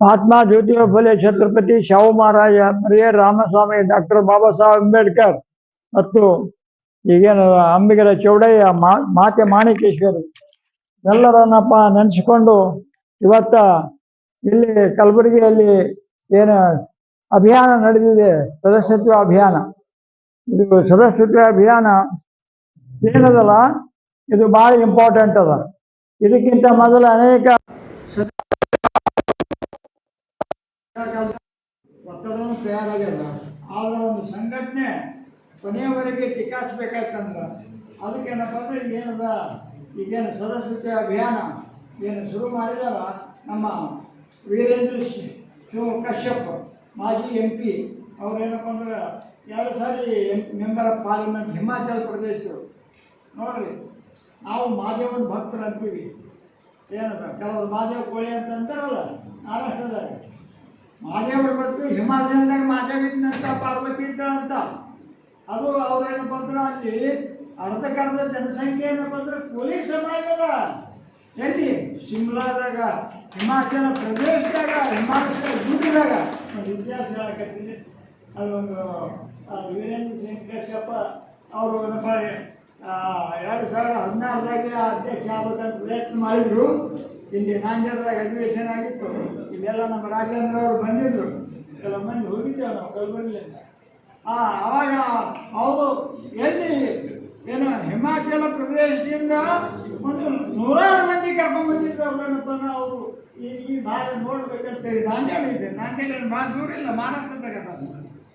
Mahatma Jyotiba Phule Chhatrapati Shahu Maharaj Periyar Ramaswamy doctor Baba Saheb Ambedkar ಮತ್ತು ಈಗೇನು ಅಂಬಿಗರ ಚೌಡಯ್ಯ ಮಾತೆ ಮಾಣಿಕೇಶ್ವರಿ ಎಲ್ಲರನ್ನಪ್ಪ ನೆನೆಸಿಕೊಂಡು ಇವತ್ತ ಇಲ್ಲಿ ಕಲಬುರಗಿಯಲ್ಲಿ ಏನು ಅಭಿಯಾನ ನಡೆದಿದೆ, ಸದಸ್ಯತ್ವ ಅಭಿಯಾನ. ಇದು ಸದಸ್ಯತ್ವ ಅಭಿಯಾನ ಏನದಲ್ಲ, ಇದು ಭಾಳ ಇಂಪಾರ್ಟೆಂಟ್ ಅದ. ಇದಕ್ಕಿಂತ ಮೊದಲು ಅನೇಕ ಒತ್ತಡನೂ ತಯಾರಾಗ್ಯದ, ಆದ್ರೆ ಒಂದು ಸಂಘಟನೆ ಕೊನೆಯವರೆಗೆ ಟಿಕಾಯಿಸ್ಬೇಕಾಯ್ತಂದ್ರ ಅದಕ್ಕೇನಪ್ಪ ಅಂದ್ರೆ ಏನದ, ಈಗೇನು ಸದಸ್ಯತೆ ಅಭಿಯಾನ ಏನು ಶುರು ಮಾಡಿದಾರ ನಮ್ಮ ವೀರೇಂದ್ರ ಶಿವ ಕಶ್ಯಪ್, ಮಾಜಿ ಎಂ ಪಿ, ಅವ್ರೇನಪ್ಪ ಅಂದ್ರೆ ಎರಡು ಸಾರಿ ಮೆಂಬರ್ ಆಫ್ ಪಾರ್ಲಿಮೆಂಟ್ ಹಿಮಾಚಲ ಪ್ರದೇಶದವರು. ನೋಡ್ರಿ, ನಾವು ಮಾದೇವನ ಭಕ್ತರು ಅಂತೀವಿ ಏನಪ್ಪ ಕೆಲವರು ಮಾದೇವ ಕೋಳಿ ಅಂತ ಅಂತಾರಲ್ಲ ಮಹಾರಾಷ್ಟ್ರದಾಗ ಮಾದೇವ್ರ ಬದುಕು ಹಿಮಾಲಯದಾಗ ಮಾದೇವ ಇದ್ನಂತ, ಪಾರ್ವತಿ ಇದ್ದ ಅಂತ ಅದು ಅವ್ರೇನು ಅಂದ್ರೆ ಅಲ್ಲಿ, ಅರ್ಧಕರ್ಧ ಜನಸಂಖ್ಯೆ ಏನಪ್ಪ ಅಂದ್ರೆ ಕೂಲಿ ಸಮಾಜದ. ಎಲ್ಲಿ? ಶಿಮ್ಲಾದಾಗ, ಹಿಮಾಚಲ ಪ್ರದೇಶದಾಗ, ಹಿಮಾಚಲ ಗುಡ್ಡದಾಗ ಒಂದು ಇತಿಹಾಸ ಹೇಳಕತ್ತೀನಿ ಅದೊಂದು ವೀರೇಂದ್ರ ಸಿಂಗ್ ಕಶ್ಯಪ್ಪ ಅವರು ಏನಪ್ಪ ಎರಡು ಸಾವಿರದ ಹದಿನಾರದಾಗೆ ಅಧ್ಯಕ್ಷ ಆಗ್ಬೇಕಂತ ಪ್ರಯತ್ನ ಮಾಡಿದ್ರು. ಇಲ್ಲಿ ನಾಂಜರದಾಗ ಅಧಿವೇಶನ ಆಗಿತ್ತು. ಇಲ್ಲೆಲ್ಲ ನಮ್ಮ ರಾಜೇಂದ್ರ ಅವರು ಬಂದಿದ್ರು. ಕೆಲವು ಮಂದಿ ಹೋಗಿದ್ದೇವೆ ನಾವು ಕಲಬುರಗಿಯಿಂದ. ಆ, ಅವಾಗ ಅವರು ಎಲ್ಲಿ ಏನು ಹಿಮಾಚಲ ಪ್ರದೇಶದಿಂದ ಒಂದು ನೂರಾರು ಮಂದಿ ಕರ್ಕೊಂಡು ಬಂದಿದ್ರು ಅವ್ರೇನಪ್ಪ ಅಂದ್ರೆ ಅವರು. ಈ ಈ ಭಾಗ ನೋಡ್ಬೇಕಂತ ನಾಂದೇಡ್ ಇದೆ ನಾಂದೇಡ ಭಾಳ ದೂರ ಇಲ್ಲ ಮಹಾರಾಷ್ಟ್ರದಾಗ ಅದ.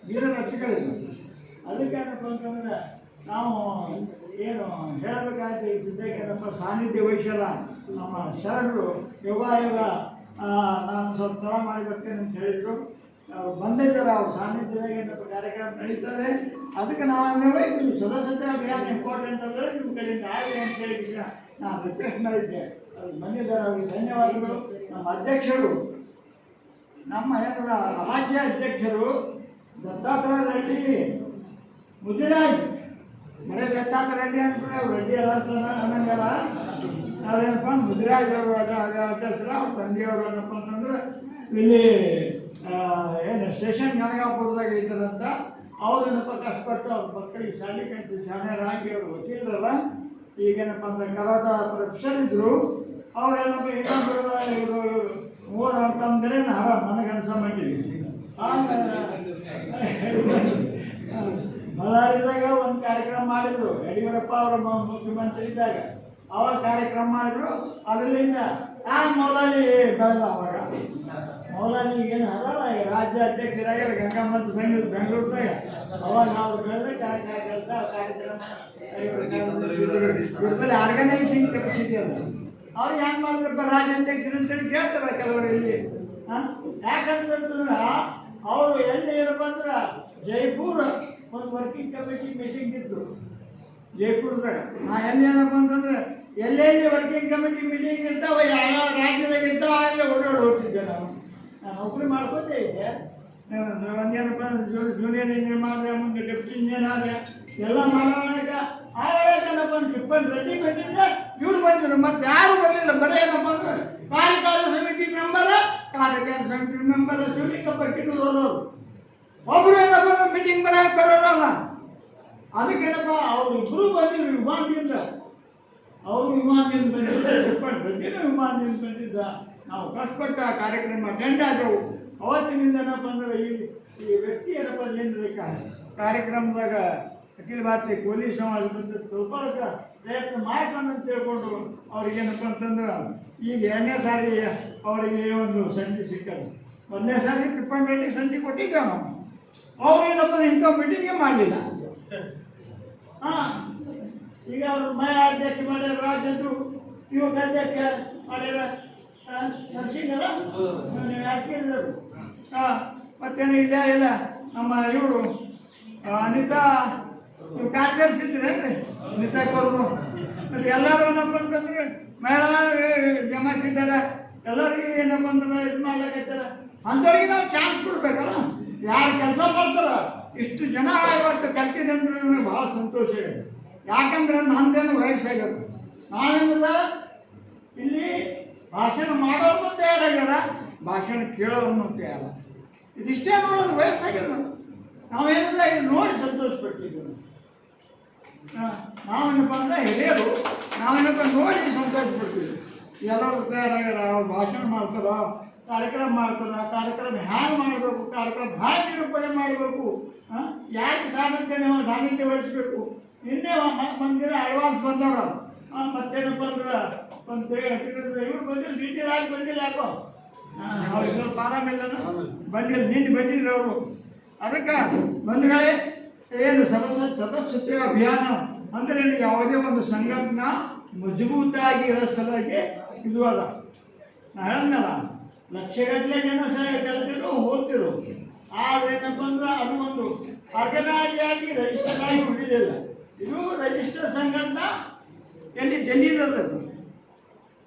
ವೀರರಕ್ಷಿಗಳಿಲ್ಲ ಅದಕ್ಕೆ ಏನಪ್ಪ ಅಂತಂದ್ರೆ ನಾವು ಏನು ಹೇಳಬೇಕಾದ ಈ ನಮ್ಮ ಸಾನ್ನಿಧ್ಯ ವಹಿಸಲ್ಲ ನಮ್ಮ ಶರಣರು ಯೋಗಾಯೋಗ ನಾನು ಸ್ವಲ್ಪ ತಡ ಮಾಡಿ ಬರ್ತೇನೆ ಅಂತ ಹೇಳಿದ್ರು. ಬಂದಿದ್ದಾರೆ ಅವ್ರ ಸಾನ್ನಿಧ್ಯದಾಗ ಏನಪ್ಪ ಕಾರ್ಯಕ್ರಮ ನಡೀತದೆ. ಅದಕ್ಕೆ ನಾವು ಅಂದ್ರೆ ಇದು ಸದಸ್ಯತೆ ಅಭಿಯಾನ ಇಂಪಾರ್ಟೆಂಟ್ ಅಂದರೆ ನಿಮ್ಮ ಕಡೆಯಿಂದ ಆಗಲಿ ಅಂತ ಹೇಳಿ ನಾನು ರಿಕ್ವೆಸ್ಟ್ ಮಾಡಿದ್ದೆ. ಅದು ಬಂದಿದ್ದಾರೆ ಅವರಿಗೆ ಧನ್ಯವಾದಗಳು. ನಮ್ಮ ಅಧ್ಯಕ್ಷರು, ನಮ್ಮ ಏನದ ರಾಜ್ಯ ಅಧ್ಯಕ್ಷರು, ದತ್ತಾತ್ರ ರೆಡ್ಡಿ ಮುದಿರಾಜ್ ಮನೆ ದತ್ತಾತ್ರ ರೆಡ್ಡಿ ಅಂದ್ಬಿಟ್ಟು ರೆಡ್ಡಿ ಅಲ್ಲ ಅನ್ನಂಗಲ್ಲ ಅವ್ರೇನಪ್ಪ ಮುದಿರಾಜ್ ಅವರು ಅಧ್ಯಕ್ಷರ ಅವ್ರ ತಂದೆಯವರು ಏನಪ್ಪ ಅಂತಂದ್ರೆ, ಇಲ್ಲಿ ಏನು, ಸ್ಟೇಷನ್ ಗಣಗಾಪುರದಾಗ ಇದ್ದಾರಂತ ಅವ್ರು ಏನಪ್ಪ ಕಷ್ಟಪಟ್ಟು ಅವ್ರ ಮಕ್ಕಳಿಗೆ ಶಾಲೆ ಕಳಿಸಿ ಹಾಕಿ ಅವರು ವಕೀಲರಲ್ಲ ಈಗೇನಪ್ಪ ಅಂದ್ರೆ ಕರಾಟ ಪ್ರೊಫೆಸರ್ ಇದ್ರು ಅವ್ರೇನಪ್ಪ ಇನ್ನೊಬ್ರು ಇವರು ಮೂರು ಅಂತಂದ್ರೆ ಹರ ನನಗನ್ಸ ಮಟ್ಟಿಗೆ. ಬಳ್ಳಾರಿದಾಗ ಒಂದು ಕಾರ್ಯಕ್ರಮ ಮಾಡಿದ್ರು, ಯಡಿಯೂರಪ್ಪ ಅವರು ಮುಖ್ಯಮಂತ್ರಿ ಇದ್ದಾಗ. ಅವಾಗ ಕಾರ್ಯಕ್ರಮ ಮಾಡಿದ್ರು, ಅದರಿಂದ ಆ ಮೌಲಾನಿ ಬೆಳೆದ ಅವಾಗ ಮೌಲಾನಿ ಏನು ಅದಲ್ಲ ರಾಜ್ಯ ಅಧ್ಯಕ್ಷರಾಗ್ಯಾರ ಗಂಗಾಮಂತ ಸಂಘ ಬೆಂಗಳೂರಿನಾಗ ಅವಾಗ ನಾವು ಬೆಳೆದ ಕಾರ್ಯಕ್ರಮ ಕೆಪಾಸಿಟಿ ಅದ. ಅವ್ರು ಹೆಂಗ್ ಮಾಡಿದ್ರಪ್ಪ ರಾಜ್ಯಾಧ್ಯಕ್ಷರು ಅಂತೇಳಿ ಕೇಳ್ತಾರೆ ಕೆಲವರು ಇಲ್ಲಿ. ಆ? ಯಾಕಂತಂದ್ರ ಅವರು ಎಲ್ಲಿ ಏನಪ್ಪ ಅಂದ್ರೆ ಜೈಪುರ ಒಂದು ವರ್ಕಿಂಗ್ ಕಮಿಟಿ ಮೀಟಿಂಗ್ ಇತ್ತು. ಜೈಪುರದಾಗ. ನಾ ಎಲ್ಲಿ ಏನಪ್ಪ ಅಂತಂದ್ರೆ ಎಲ್ಲೆಲ್ಲಿ ವರ್ಕಿಂಗ್ ಕಮಿಟಿ ಮೀಟಿಂಗ್ ಇರ್ತಾವ, ಯಾವ ರಾಜ್ಯದಾಗ ಇರ್ತಾವ, ಅಲ್ಲಿ ಓಡಾಡಿ ಹೋಗ್ತಿದ್ದೆ ನಾವು ನೌಕರಿ ಮಾಡ್ಕೋತೇ ಇದ್ದೆ. ಒಂದೇನಪ್ಪ ಜೂನಿಯರ್ ಇಂಜಿನಿಯರ್ ಮಾಡಿದೆ, ಮುಂದೆ ಡೆಪ್ಟಿ ಇಂಜಿನಿಯರ್ ಆದ್ರೆ ಎಲ್ಲ ಮಾಡೋವಾಗ ಆವಾಗ ಟಿಪ್ಪನ್ ರೆಡ್ಡಿ ಬಂದಿದ್ರೆ ಇವ್ರು ಬಂದಿದ್ರು ಮತ್ತೆ ಯಾರು ಬರಲಿಲ್ಲ. ಬರೀ ಏನಪ್ಪ ಅಂದ್ರೆ ಕಾರ್ಯಕಾರಿ ಸಮಿತಿ ಮೆಂಬರ್ ಕಾರ್ಯಕಾಲ ಸಮಿತಿ ಮೆಂಬರ್ ಶಿವಲಿಂಗಪ್ಪ ಕಿನ್ನೂರವರು ಒಬ್ರು ಏನಪ್ಪ ಮೀಟಿಂಗ್ ಬರೋಣ ಬರೋರಲ್ಲ. ಅದಕ್ಕೇನಪ್ಪ ಅವ್ರು ಇಬ್ರು ಬಂದಿದ್ರು. ವಿಮಾನದಿಂದ ಅವರು ವಿಮಾನದಿಂದ ಬಂದಿದ್ದ ಟಿಪ್ಪನ್ ರೆಡ್ಡಿನೂ ವಿಮಾನದಿಂದ ಬಂದಿದ್ದ. ನಾವು ಕಷ್ಟಪಟ್ಟ ಆ ಕಾರ್ಯಕ್ರಮ ಅಟೆಂಡ್ ಆದವು. ಅವತ್ತಿನಿಂದ ಏನಪ್ಪ ಅಂದ್ರೆ ಈ ಈ ವ್ಯಕ್ತಿ ಏನಪ್ಪ ಏನು ಬೇಕಾ ಕಾರ್ಯಕ್ರಮದಾಗ ಅಖಿಲ ಭಾರತೀಯ ಕೋಲಿ ಸಮಾಜ ಬಂದು ತಿಳ್ಕೊಳಕ ಪ್ರಯತ್ನ ತಿಳ್ಕೊಂಡು ಅವ್ರಿಗೆ ಏನಪ್ಪ ಅಂತಂದ್ರೆ, ಈಗ ಎರಡನೇ ಸಾರಿ ಅವರಿಗೆ ಒಂದು ಸಂಧಿ ಸಿಕ್ಕದು. ಒಂದನೇ ಸಾರಿ ಟಿಪ್ಪಣ್ ರೆಡ್ಡಿ ಸಂಧಿ ಕೊಟ್ಟಿದ್ದೆ ನಾವು ಅವ್ರು ಏನಪ್ಪ ಇಂಥ ಮೀಟಿಂಗೇ ಮಾಡಲಿಲ್ಲ. ಹಾಂ ಈಗ ಅವರು ಮಯ ಅಧ್ಯಕ್ಷ ಮಾಡ್ಯಾರ ರಾಜ್ಯದ್ದು ಯುವಕ ಅಧ್ಯಕ್ಷ ಮಾಡ್ಯಾರ ಯಾಕಿದ್ರು ಹಾಂ ಮತ್ತೇನು ಇಲ್ಲ ಇಲ್ಲ. ನಮ್ಮ ಇವರು ಅನಿತಾ ಕಾರ್ಯದರ್ಶಿದ್ರೆ ಅನಿತಾ ಕೌರ್ಮು. ಮತ್ತೆ ಎಲ್ಲರೂ ಏನಪ್ಪ ಅಂತಂದ್ರೆ ಮಹಿಳಾ ಜಮಾಯಿಸಿದ್ದಾರೆ ಎಲ್ಲರಿಗೂ ಏನಪ್ಪ ಅಂತಂದ್ರೆ ಇದು ಮಾಡ್ಲಿಕ್ಕತ್ತಾರ ಅಂಥವ್ರಿಗೆ ನಾವು ಚಾನ್ಸ್ ಕೊಡ್ಬೇಕಲ್ಲ. ಯಾರು ಕೆಲಸ ಮಾಡ್ತಾರ ಇಷ್ಟು ಜನ ಇವತ್ತು ಕಲ್ತಿದ್ದಂದ್ರೆ ನನಗೆ ಭಾಳ ಸಂತೋಷ. ಇದೆ ಯಾಕಂದ್ರೆ ನಂದೇನು ವಯಸ್ಸಾಗ್ಯದ ನಾವೇನಿಲ್ಲ? ಇಲ್ಲಿ ಭಾಷಣ ಮಾಡೋರು ತಯಾರಾಗ್ಯಾರ ಭಾಷಣ ಕೇಳೋನು ತಯಾರ ಇದಿಷ್ಟೇ ನೋಡೋದು ವಯಸ್ಸಾಗ್ಯದ ನಾವೇನಿಲ್ಲ ಇಲ್ಲಿ ನೋಡಿ ಸಂತೋಷ ಪಟ್ಟಿದ್ದೀವಿ ಹಾ, ನಾವೇನಪ್ಪ ಅಂದ್ರೆ ಹಿರಿಯರು ನಾವೇನಪ್ಪ ನೋಡಿ ಸಂತೋಷ ಪಡ್ತೀವಿ ಎಲ್ಲರೂ ತಯಾರಾಗ್ಯಾರ ಅವ್ರು ಭಾಷಣ ಮಾಡ್ತಾರ ಕಾರ್ಯಕ್ರಮ ಮಾಡ್ತಾರ ಕಾರ್ಯಕ್ರಮ ಹ್ಯಾಂಗೆ ಮಾಡಬೇಕು ಕಾರ್ಯಕ್ರಮ ಹ್ಯಾಂಗೆ ನಿರೂಪಣೆ ಮಾಡಬೇಕು ಯಾಕೆ ನಾವು ಸಾಧನೆ ವಹಿಸ್ಬೇಕು? ಬಂದಿರ ಮಂದಿರ ಅಡ್ವಾನ್ಸ್ ಬಂದವರು ಮತ್ತೇನಪ್ಪ ಅಂದ್ರೆ ಒಂದು ಇವ್ರು ಬಂದಿಲ್ಲ ಡೀಟೇಲ್ ಆಗಿ ಬಂದಿಲ್ಲ ಯಾಕೋ? ಅವ್ರಿಗೆ ಸ್ವಲ್ಪ ಆರಾಮಿಲ್ಲ ಬಂದಿಲ್ಲ ನಿನ್ನೆ ಬಂದಿದ್ರು ಅವರು. ಅದಕ್ಕೆ ಬಂಧುಗಳೇ ಏನು ಸದಸ್ಯ ಸದಸ್ಯತೆ ಅಭಿಯಾನ? ಅಂದ್ರೆ ಯಾವುದೇ ಒಂದು ಸಂಘಟನಾ ಮಜಬೂತಾಗಿ ಇರೋ ಸಲುವಾಗಿ ಇದು ಅದ ನಾ ಹೇಳಲ್ಲ ಲಕ್ಷಗಟ್ಟಲೆ ಜನ ಸಹ ಕಲ್ತಿರು ಹೋಗ್ತಿರು ಆದ್ರೆ ಏನಪ್ಪ ಅಂದ್ರೆ ಅದು ಒಂದು ಆರ್ಗನೈಸ್ ಆಗಿ ಆಗಿ ಉಳಿದಿಲ್ಲ. ಇದು ರಜಿಸ್ಟರ್ ಸಂಘಟನಾ ಎಲ್ಲಿ ಡೆಲ್ಲಿದದು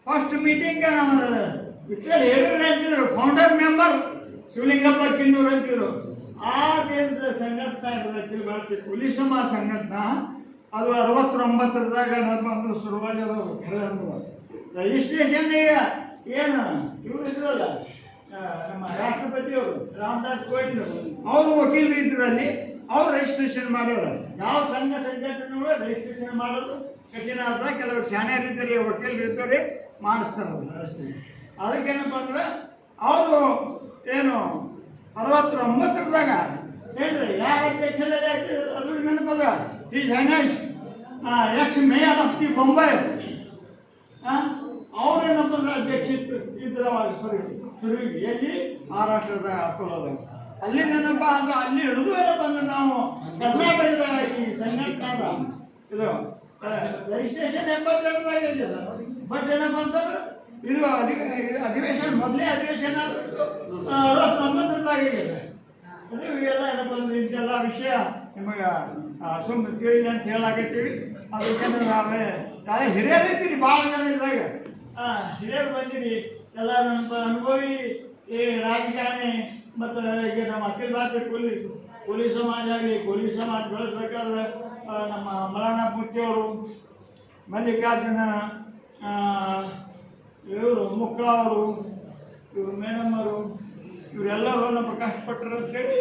ಫಸ್ಟ್ ಮೀಟಿಂಗ್ ನಮ್ಮ ವಿಠಲ್ ಹೇಳಿದ್ರೆ ಅಂತಿದ್ರು ಫೌಂಡರ್ ಮೆಂಬರ್ ಶಿವಲಿಂಗಪ್ಪ ಕಿನ್ನೂರು ಅಂತಿದ್ರು. ಆ ದೇಶದ ಸಂಘಟನಾ ಇರೋದಕ್ಕೆ ಭಾರತೀಯ ಪೊಲೀಸ್ ಸಮಾಜ ಸಂಘಟನಾ. ಅದು ಅರವತ್ತೊಂಬತ್ತರದಾಗ ನಮ್ಮ ಶುರುವಾಗಿ ಅಂದ್ರೆ ರಿಜಿಸ್ಟ್ರೇಷನ್ ಈಗ ಏನು, ಇವರು ನಮ್ಮ ರಾಷ್ಟ್ರಪತಿಯವರು, ರಾಮದಾಸ್ ಕೋವಿಂದ್ ಅವರು. ವಕೀಲರು ಇದ್ರಲ್ಲಿ ಅವ್ರು ರಿಜಿಸ್ಟ್ರೇಷನ್ ಮಾಡೋರು. ಯಾವ ಸಂಘ ಸಂಘಟನೆಗಳು ರಿಜಿಸ್ಟ್ರೇಷನ್ ಮಾಡೋದು? ಕಠಿಣ ಅರ್ಥ ಕೆಲವರು ಶಾಣ್ಯರು ಇದ್ದಾರೆ ಹೋಟೆಲ್ ಇದ್ದಾರೆ ಮಾಡಿಸ್ತಾರೆ ಅಷ್ಟೇ. ಅದಕ್ಕೇನಪ್ಪ ಅಂದ್ರೆ ಅವರು ಏನು ಅರವತ್ತೊಂಬತ್ತರದಾಗ ಹೇಳ್ರಿ ಯಾರ ಅಧ್ಯಕ್ಷ ಅದು ನೆನಪದ? ಈ ಜೈನೈಸ್ ex mayor of the Bombay. ಅವ್ರೇನಪ್ಪ ಅಂದ್ರೆ ಅಧ್ಯಕ್ಷ ಇದ್ರ ಸಾರಿ ಸರಿ ಎಲ್ಲಿ? ಮಹಾರಾಷ್ಟ್ರದ ಅಕೋಲದ ಅಲ್ಲಿ ಏನಪ್ಪ ಅಂದ್ರೆ ಅಲ್ಲಿ ಹಿಡಿದು ಅಂದ್ರೆ ನಾವು ಕರ್ನಾಟಕದ ಈ ಸಂಘಟನಾದ ಇದು ರಿಜಿಸ್ಟ್ರೇಷನ್ ಎಂಬತ್ತೆರಡದಾಗ ಇದೆ ಬಟ್ ಏನಪ್ಪ ಅಂತಂದ್ರೆ ಇದು ಅಧಿ ಇದು ಅಧಿವೇಶನ, ಮೊದಲೇ ಅಧಿವೇಶನ ಅರವತ್ತೊಂಬತ್ತರದಾಗ ಇದೆ ಇವೆಲ್ಲ ಏನಪ್ಪ ಅಂದ್ರೆ ಇಂತೆಲ್ಲ ವಿಷಯ ನಿಮಗೆ ಸುಮ್ಮನೆ ತಿಳಿಲಿ ಅಂತ ಹೇಳಾಕತ್ತೀವಿ. ಅದಕ್ಕೆ ನಾವೇ ಯಾರೇ ಹಿರಿಯರು ಇದ್ದೀರಿ ಭಾಳ ಜನ ಇದ್ರಾಗ. ಹಿರಿಯರು ಬಂದಿರಿ. ಎಲ್ಲ ನಮ್ಮ ಅನುಭವಿ ಈ ರಾಜಕಾರಣಿ ಮತ್ತು ಈಗ ನಮ್ಮ ಅಖಿಲ ಭಾರತೀಯ ಪೊಲೀಸ್ ಪೊಲೀಸ್ ಸಮಾಜ ಆಗಲಿ, ಪೊಲೀಸ್ ಸಮಾಜ ಬೆಳೆಸ್ಬೇಕಾದ್ರೆ ನಮ್ಮ ಮಲಾನ ಮೂರ್ತಿಯವರು ಮಲ್ಲಿಕಾರ್ಜುನ ಇವರು ಮುಕ್ಕ ಅವರು, ಇವರು ಮೇಡಮ್ಮರು ಇವರೆಲ್ಲರೂ ನಮ್ಮ ಕಷ್ಟಪಟ್ಟರು ಅಂತೇಳಿ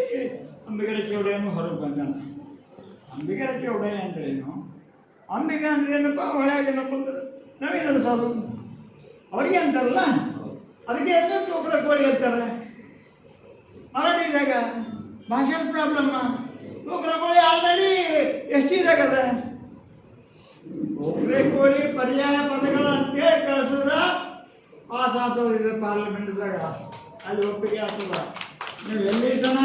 ಅಂಬಿಗರ ಚೌಡೆಯನ್ನು ಹೊರಗೆ ಬಂದಾನ. ಅಂಬಿಗರ ಚೌಡೆ ಅಂದ್ರೆ ಏನು? ಅಂಬಿಗ ಅಂದ್ರೆ ಏನಪ್ಪ? ಒಳ್ಳೆಯ ಅಂದ್ರೆ ನಾವೇ ನಡೆಸೋದು? ಅವ್ರಿಗೆ ಅಂತಲ್ಲ? ಅದಕ್ಕೆ ಎಲ್ಲ ಚೋಕ್ರ ಕೋಳಿ ಅಂತಾರೆ? ಮರಾಠಿದಾಗ ಭಾಷೆ ಪ್ರಾಬ್ಲಮ್ ಕೋಳಿ ಆಲ್ರೆಡಿ ಎಷ್ಟಿದಾಗ ಅದ? ಒಬ್ಬರೇ ಕೋಳಿ ಪರ್ಯಾಯ ಪದಗಳ ಅಂತೇಳಿ ಕಳಿಸಿದ್ರ ಪಾಸ್ ಆತದ ಪಾರ್ಲಿಮೆಂಟ್ದಾಗ ಅಲ್ಲಿ ಒಪ್ಪಿಗೆ ಆಗ್ತದ. ನೀವು ಎಲ್ಲಿ ತನ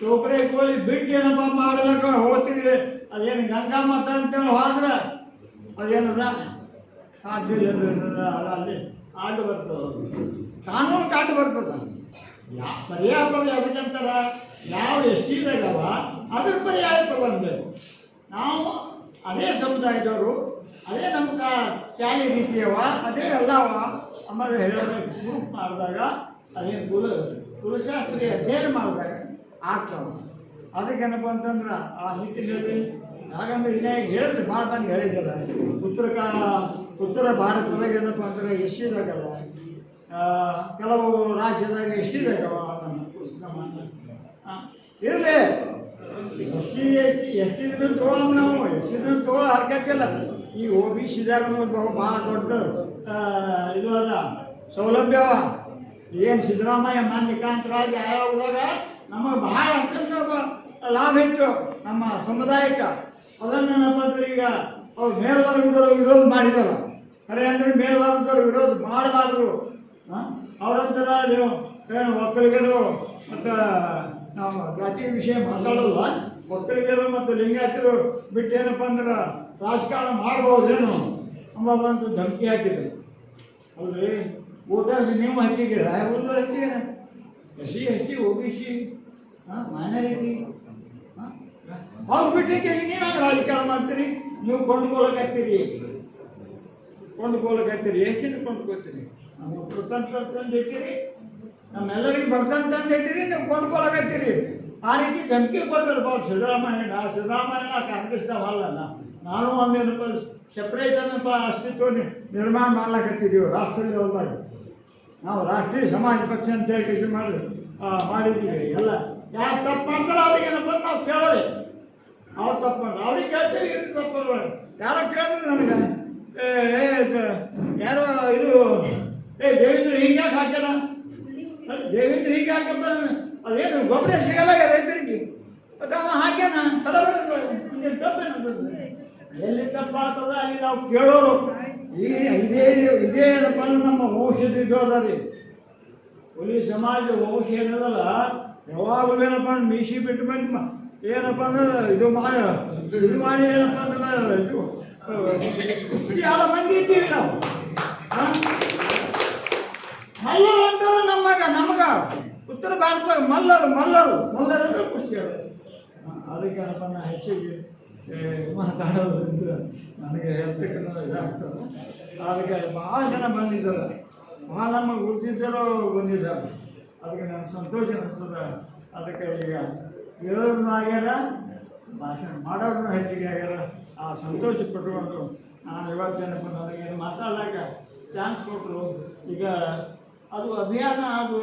ಟೋಕ್ರೆ ಕೋಳಿ ಬಿಟ್ಟು ಏನಪ್ಪ ಮಾಡಬೇಕು? ಹೋಗ್ತಿದ್ವಿ ಅದೇನು ಗಂಗಾ ಮತ ಅಂತೇಳಿ ಹೋದ್ರೆ ಅದೇನದ ಸಾಧ್ಯ ಅಲ್ಲಿ ಆಡು ಬರ್ತದ ಕಾನೂನು ಕಾಟು ಬರ್ತದ ಯಾ ಪರ್ಯಾಯ ಪದ ಅದಕ್ಕಂತಾರ ಯಾವ ಎಷ್ಟಿದಾಗವ ಅದ್ರ ಪರ್ಯಾಯ ಪದ ಅನ್ಬೇಕು ನಾವು ಅದೇ ಸಮುದಾಯದವರು, ಅದೇ ನಮ್ಗೆ ಶಾಲೆ ರೀತಿಯವ, ಅದೇ ಎಲ್ಲವ ಅಂಬದು ಹೇಳೋದು ಗ್ರೂಪ್ ಮಾಡಿದಾಗ ಅದೇ ಕುಲ, ಕುಲಶಾಸ್ತ್ರೀಯ ಅಧ್ಯಯನ ಮಾಡಿದಾಗ ಆಗ್ತಾವ. ಅದಕ್ಕೇನಪ್ಪ ಅಂತಂದ್ರೆ, ಆ ನಿಟ್ಟಿನಲ್ಲಿ ಹಾಗಂದ್ರೆ ಇನ್ನೇ ಹೇಳಿದ್ರೆ ಭಾಳ ಮಂದಿ ಹೇಳಿದ್ದಾರೆ ಉತ್ತರ ಉತ್ತರ ಭಾರತದಾಗ ಏನಪ್ಪ ಅಂದ್ರೆ ಎಷ್ಟಿದಾಗಲ್ಲ ಕೆಲವು ರಾಜ್ಯದಾಗ ಎಷ್ಟಿದೆ ಇರಲಿ. ಎಷ್ಟಿ ಎಷ್ಟು ಎಷ್ಟಿದ್ರು ತೊಗೊಳಮ್ ನಾವು ಎಷ್ಟಿದ್ರು ತೊಗೊಳ ಹರ್ಕತ್ತಿಲ್ಲ ಈ ಒ ಬಿ ಸಿದಾಗ ಬಹು, ಭಾಳ ದೊಡ್ಡ ಇದು ಅದ ಸೌಲಭ್ಯವ ಏನು ಸಿದ್ದರಾಮಯ್ಯ ಮಾನ್ಯ ಕಾಂತರಾಜ್ ಆಯೋಗದಾಗ ನಮಗೆ ಭಾಳ ಅತ್ಯಂತ ಲಾಭ ಇತ್ತು ನಮ್ಮ ಸಮುದಾಯಕ್ಕೆ. ಅದನ್ನು ನಮ್ಮ ಈಗ ಅವ್ರು ಮೇಲ್ವರ್ಗದವರು ವಿರೋಧ ಮಾಡಿದಾರ. ಖರೆ ಅಂದ್ರೆ ಮೇಲ್ವರ್ಗದವರು ವಿರೋಧ ಮಾಡಬಾರ್ದು. ಅವರಂತರ ನೀವು ಏನು ಒಕ್ಕಲಿಗರು ಮತ್ತು ನಾವು ಜಾತಿ ವಿಷಯ ಮಾತಾಡಲ್ಲ ಒಕ್ಕಲಿಗರು ಮತ್ತು ಲಿಂಗಾಯತರು ಬಿಟ್ಟೇನಪ್ಪ ಅಂದ್ರೆ ರಾಜಕಾರಣ ಮಾಡ್ಬೋದೇನು ಅಮ್ಮ ಒಂದು ಧಮಕಿ ಹಾಕಿದ್ರು. ಹೌದ್ರಿ? ವೋಟರ್ಸ್ ನೀವು ಹಚ್ಚಿದ್ದೀರ ಉಳಿದ್ರು ಹಚ್ಚಿದ್ದೀರ S C S T O B C minority ಅವ್ರು ಬಿಟ್ಟಲಿಕ್ಕೆ ನೀವು ಹಂಗೆ ರಾಜಕಾರಣ ಮಾಡ್ತೀರಿ? ನೀವು ಕೊಂಡ್ಕೊಳಕತ್ತೀರಿ ಕೊಂಡ್ಕೊಳಕತ್ತೀರಿ ಎಷ್ಟು ಜನ ಕೊಂಡ್ಕೊತೀರಿ ನಮಗೆ ಸ್ವತಂತ್ರ ತಂದು ಇಟ್ಟಿರಿ ನಮ್ಮೆಲ್ಲರಿಗೂ ಬರ್ತಂತ ತಂದು ಇಟ್ಟಿರಿ, ನೀವು ಕೊಂಡ್ಕೊಳಕತ್ತೀರಿ. ಆ ರೀತಿ ಧಮಕಿ ಕೊಡ್ತಾರೆ ಬಾಬು ಸಿದ್ದರಾಮಯ್ಯ ಸಿದ್ದರಾಮಯ್ಯ ಕಾಂಗ್ರೆಸ್ನವಲ್ಲ ನಾನು ಒಂದೇನಪ್ಪ ಸೆಪ್ರೇಟ್ ಏನಪ್ಪ ಅಸ್ತಿತ್ವ ನಿರ್ಮಾಣ ಮಾಡ್ಲಾಕತ್ತಿದ್ದೀವಿ ರಾಷ್ಟ್ರದ ಲೆವೆಲ್ದಾಗ ನಾವು ರಾಷ್ಟ್ರೀಯ ಸಮಾಜ ಪಕ್ಷ ಅಂತ ಹೇಳಿ ಇದು ಮಾಡಿ ಮಾಡಿದ್ದೀವಿ. ಎಲ್ಲ ಯಾರು ತಪ್ಪು ಮಾಡ್ತಾರೆ ಅವ್ರಿಗೆ ಏನಪ್ಪ, ನಾವು ಕೇಳೋರಿ ಅವ್ರು ತಪ್ಪು ಮಾಡ್ತಾರೆ ಅವ್ರಿಗೆ ಕೇಳ್ತೀವಿ ಇವ್ರಿಗೆ ತಪ್ಪು. ಯಾರೋ ಕೇಳಿದ್ರು ನನಗೆ ಯಾರೋ ಇದು ಏ, ದೇವೇಂದ್ರ ಹಿಂಗೆ ಯಾಕೆ ಹಾಕ್ಯಾರ ದೇವೇಂದ್ರ ಹಿಂಗೆ ಹಾಕಪ್ಪ ಅದೇನು, ಗೊಬ್ಬರ ಸಿಗಲ್ಲ ರೈತರಿಗೆ. ಅವ ಹಾಕ್ಯಾನ? ಎಲ್ಲಿಂದಪ್ಪ ತಪ್ಪಾಗ್ತದ ಅಲ್ಲಿ ನಾವು ಕೇಳೋರು. ಈ ಇದೇ ಇದೇ ಏನಪ್ಪ ನಮ್ಮ ವಂಶದ ವಿರೋಧ ರೀ ಹುಲಿ ಸಮಾಜ ವಂಶ ಏನದಲ್ಲ? ಯಾವಾಗಲೂ ಏನಪ್ಪ ಮೀಸಿ ಬಿಟ್ಟು ಬಂದು ಏನಪ್ಪ ಅಂದ್ರೆ ಇದು ಮಾಡಿ ಇದು ಮಾಡಿ ಏನಪ್ಪ ಅಂದ್ರೆ ಇದು ಯಾರ ಮಂದಿ ಇದ್ದೀವಿ ನಾವು? ಮಲ್ಲರು ಅಂತಾರೆ ನಮಗ ನಮಗ. ಉತ್ತರ ಭಾರತದಾಗ ಮಲ್ಲರು ಮಲ್ಲರು. ಮಲ್ಲರು ಅಂದ್ರೆ ಅದಕ್ಕೆ ಏನಪ್ಪ ನಾ ಹೆಚ್ಚಿಗೆ ಮಾತಾಡೋದ್ರಿಂದ ನನಗೆ ಹೆಲ್ತಕ್ಕೆ ಇದಾಗ್ತದೆ. ಅದಕ್ಕೆ ಭಾಳ ಜನ ಬಂದಿದ್ದಾರೆ. ಭಾಳ ನಮಗೆ ಗುರುತಿದ್ದರು ಬಂದಿದ್ದಾರೆ. ಅದಕ್ಕೆ ನನಗೆ ಸಂತೋಷ ಅನಿಸ್ತದೆ. ಅದಕ್ಕೆ ಈಗ ಇರೋರ್ನು ಆಗ್ಯಾರ, ಭಾಷಣ ಮಾಡೋರು ಹೆಚ್ಚಿಗೆ ಆಗ್ಯಾರ. ಆ ಸಂತೋಷ ಪಟ್ಟುಕೊಂಡು ನಾನು ಇವತ್ತೇನಪ್ಪ ನನಗೆ ಮಾತಾಡಲಾಕ ಚಾನ್ಸ್ ಕೊಟ್ಟರು ಈಗ ಅದು ಅಭಿಯಾನ ಅದು